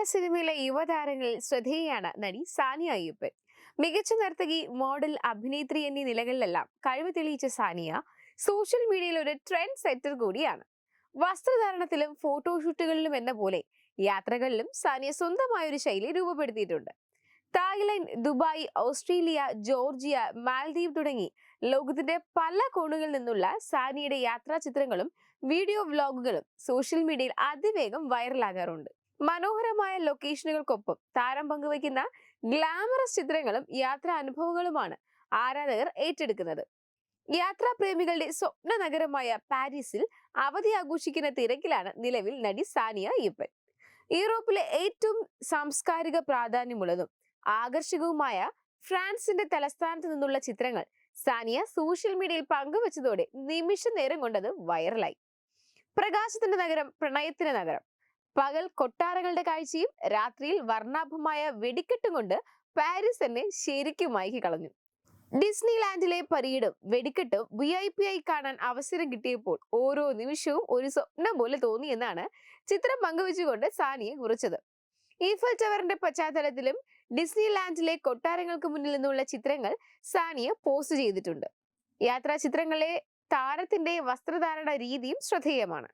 മലയാള സിനിമയിലെ യുവതാരങ്ങളിൽ ശ്രദ്ധേയയാണ് നടി സാനിയ അയ്യപ്പൻ. മികച്ച നർത്തകി മോഡൽ അഭിനേത്രി എന്നീ നിലകളിലെല്ലാം കഴിവ് തെളിയിച്ച സാനിയ സോഷ്യൽ മീഡിയയിൽ ഒരു ട്രെൻഡ് സെറ്റർ കൂടിയാണ്. വസ്ത്രധാരണത്തിലും ഫോട്ടോഷൂട്ടുകളിലും എന്ന പോലെ യാത്രകളിലും സാനിയ സ്വന്തമായ ഒരു ശൈലി രൂപപ്പെടുത്തിയിട്ടുണ്ട്. Thailand Dubai Australia Georgia Maldives തുടങ്ങി ലോകത്തിന്റെ പല കോണുകളിൽ നിന്നുള്ള സാനിയുടെ യാത്രാ ചിത്രങ്ങളും വീഡിയോ വ്ലോഗുകളും സോഷ്യൽ മീഡിയയിൽ അതിവേഗം വൈറലാകാറുണ്ട് മനോഹരമായ ലൊക്കേഷനുകൾക്കൊപ്പം താരം പങ്കുവയ്ക്കുന്ന ഗ്ലാമറസ് ചിത്രങ്ങളും യാത്രാ അനുഭവങ്ങളുമാണ് ആരാധകർ ഏറ്റെടുക്കുന്നത്. യാത്രാ പ്രേമികളുടെ സ്വപ്ന നഗരമായ പാരീസിൽ അവധി ആഘോഷിക്കുന്ന തിരക്കിലാണ് നിലവിൽ നടി സാനിയ അയ്യപ്പൻ യൂറോപ്പിലെ ഏറ്റവും സാംസ്കാരിക പ്രാധാന്യമുള്ളതും ആകർഷകവുമായ ഫ്രാൻസിന്റെ തലസ്ഥാനത്ത് നിന്നുള്ള ചിത്രങ്ങൾ സാനിയ സോഷ്യൽ മീഡിയയിൽ പങ്കുവച്ചതോടെ നിമിഷ നേരം കൊണ്ടത് വൈറലായി. പ്രകാശത്തിന്റെ നഗരം പ്രണയത്തിന്റെ നഗരം. പകൽ കൊട്ടാരങ്ങളുടെ കാഴ്ചയും രാത്രിയിൽ വർണാഭമായ വെടിക്കെട്ടും കൊണ്ട് പാരീസ് എന്നെ ശരിക്കും മയക്കി കളഞ്ഞു ഡിസ്നി ലാൻഡിലെ പരീഡും വെടിക്കെട്ടും വി ഐ പി ആയി കാണാൻ അവസരം കിട്ടിയപ്പോൾ ഓരോ നിമിഷവും ഒരു സ്വപ്നം പോലെ തോന്നി എന്നാണ് ചിത്രം പങ്കുവെച്ചുകൊണ്ട് സാനിയെ കുറിച്ചത്. ഈഫൽ ടവറിന്റെ പശ്ചാത്തലത്തിലും ഡിസ്നി ലാൻഡിലെ കൊട്ടാരങ്ങൾക്ക് മുന്നിൽ നിന്നുള്ള ചിത്രങ്ങൾ സാനിയ പോസ്റ്റ് ചെയ്തിട്ടുണ്ട്. യാത്രാ ചിത്രങ്ങളിലെ താരത്തിന്റെ വസ്ത്രധാരണ രീതിയും ശ്രദ്ധേയമാണ്.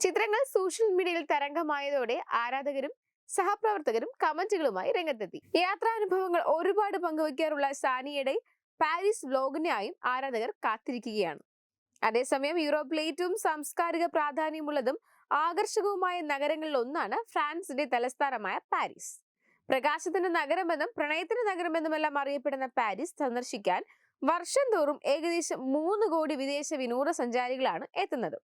ചിത്രങ്ങൾ സോഷ്യൽ മീഡിയയിൽ തരംഗമായതോടെ ആരാധകരും സഹപ്രവർത്തകരും കമന്റുകളുമായി രംഗത്തെത്തി. യാത്രാനുഭവങ്ങൾ ഒരുപാട് പങ്കുവയ്ക്കാറുള്ള സാനിയുടെ പാരീസ് വ്ലോഗിനായും ആരാധകർ കാത്തിരിക്കുകയാണ്. അതേസമയം യൂറോപ്പിലെ ഏറ്റവും സാംസ്കാരിക പ്രാധാന്യമുള്ളതും ആകർഷകവുമായ നഗരങ്ങളിൽ ഒന്നാണ് ഫ്രാൻസിന്റെ തലസ്ഥാനമായ പാരീസ്. പ്രകാശത്തിന്റെ നഗരമെന്നും പ്രണയത്തിന്റെ നഗരമെന്നുമെല്ലാം അറിയപ്പെടുന്ന പാരീസ് സന്ദർശിക്കാൻ വർഷം തോറും ഏകദേശം മൂന്ന് കോടി വിദേശ വിനോദസഞ്ചാരികളാണ് എത്തുന്നത്.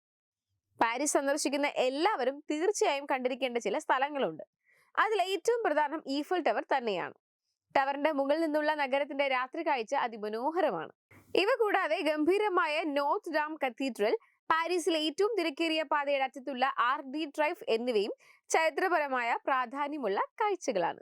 പാരീസ് സന്ദർശിക്കുന്ന എല്ലാവരും തീർച്ചയായും കണ്ടിരിക്കേണ്ട ചില സ്ഥലങ്ങളുണ്ട്. അതിൽ ഏറ്റവും പ്രധാനം ഈഫൽ ടവർ തന്നെയാണ്. ടവറിന്റെ മുകളിൽ നിന്നുള്ള നഗരത്തിന്റെ രാത്രി കാഴ്ച അതിമനോഹരമാണ്. ഇവ കൂടാതെ ഗംഭീരമായ നോർത്ത് ഡാം കത്തീഡ്രൽ പാരീസിലെ ഏറ്റവും തിരക്കേറിയ പാതയുടെ അറ്റത്തുള്ള ആർ ഡി ഡ്രൈവ് എന്നിവയും ചരിത്രപരമായ പ്രാധാന്യമുള്ള കാഴ്ചകളാണ്.